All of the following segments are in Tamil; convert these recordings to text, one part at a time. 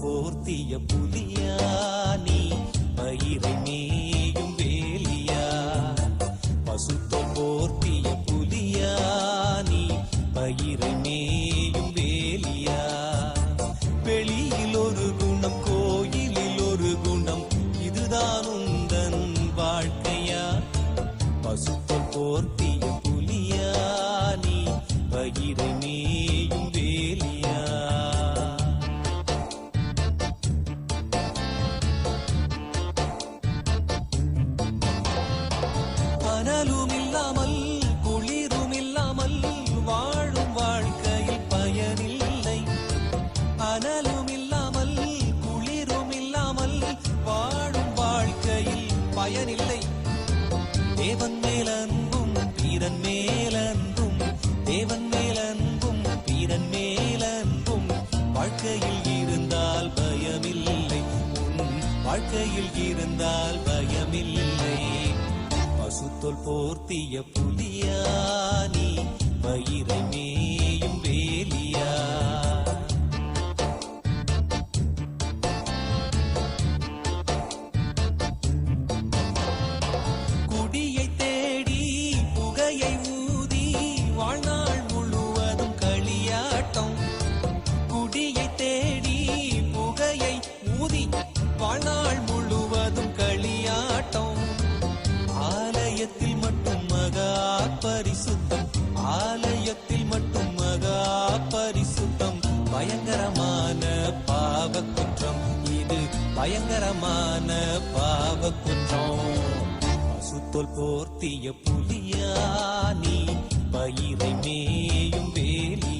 போர்த்திய புலியா நீ பயிரை மேயும் இல்லாமல் குளிரும் இல்லாமல் வாழும் வாழ்க்கையில் பயனில்லை. அனலும் இல்லாமல் குளிரும் இல்லாமல் வாழும் வாழ்க்கையில் பயனில்லை. தேவன் மேலன்பும் வீரன் மேலன்பும் தேவன் மேலன்பும் வீரன் மேலன்பும் வாழ்க்கையில் இருந்தால் பயமில்லை. வாழ்க்கையில் இருந்தால் பயமில்லை. பசுத்தொல் போர்த்திய புலியானி பயிரை மேயும் வேலி. பரிசுத்தம். ஆலயத்தில் மட்டும் மகா பரிசுத்தம். பயங்கரமான பாவ குற்றம் இது பயங்கரமான பாவ குற்றம் பசுத்தோல் போர்த்திய புலியா நீ பயிரை மேயும் வேலி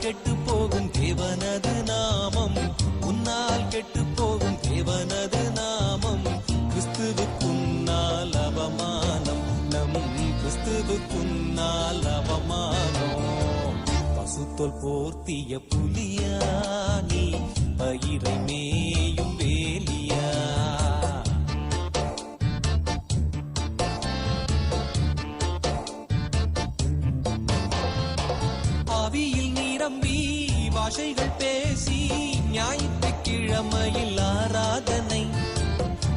கெட்டு போகும் தேவனது நாமம். உன்னால் கெட்டு போகும் தேவனது நாமம். கிறிஸ்துவுக்குன்னால் அவமானம். நம் கிறிஸ்துவுக்குன்னால் அவமானம். பசுத்தொல் போர்த்திய புலியா நீ பயிரை மேயும் விரும்பி பாஷைகள் பேசி ஞாயிற்றுக்கிழமையில் ஆராதனை.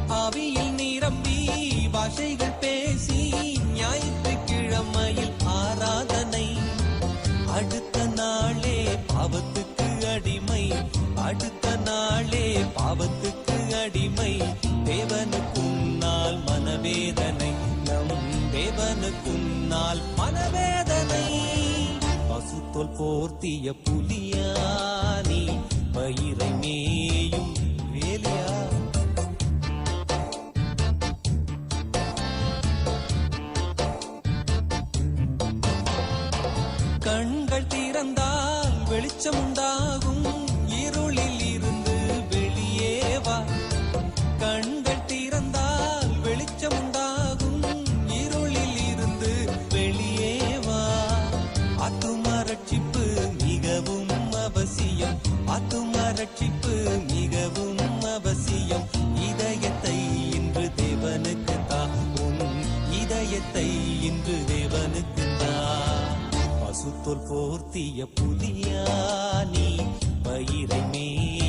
ஆவியில் நிரம்பி பாஷைகள் பேசி ஞாயிற்றுக்கிழமையில் ஆராதனை. அடுத்த நாளே பாவத்துக்கு அடிமை. அடுத்த நாளே பாவத்துக்கு அடிமை. தேவனுக்குன்னால் மனவேதனை. நம் தேவனுக்குன்னால் மனவேதனை பசுத்தோல் போர்த்திய புலியானி பயிரை மேயும் வேலியா? கண்கள் திறந்தால் வெளிச்சம் ரட்சிப்பு மிகவும் அவசியம். இதயத்தை இன்று தேவனுக்கு தா. உன் இதயத்தை இன்று தேவனுக்கு தா. பசுத்தோல் போர்த்திய புலியா நீ. பயிரை மேயும்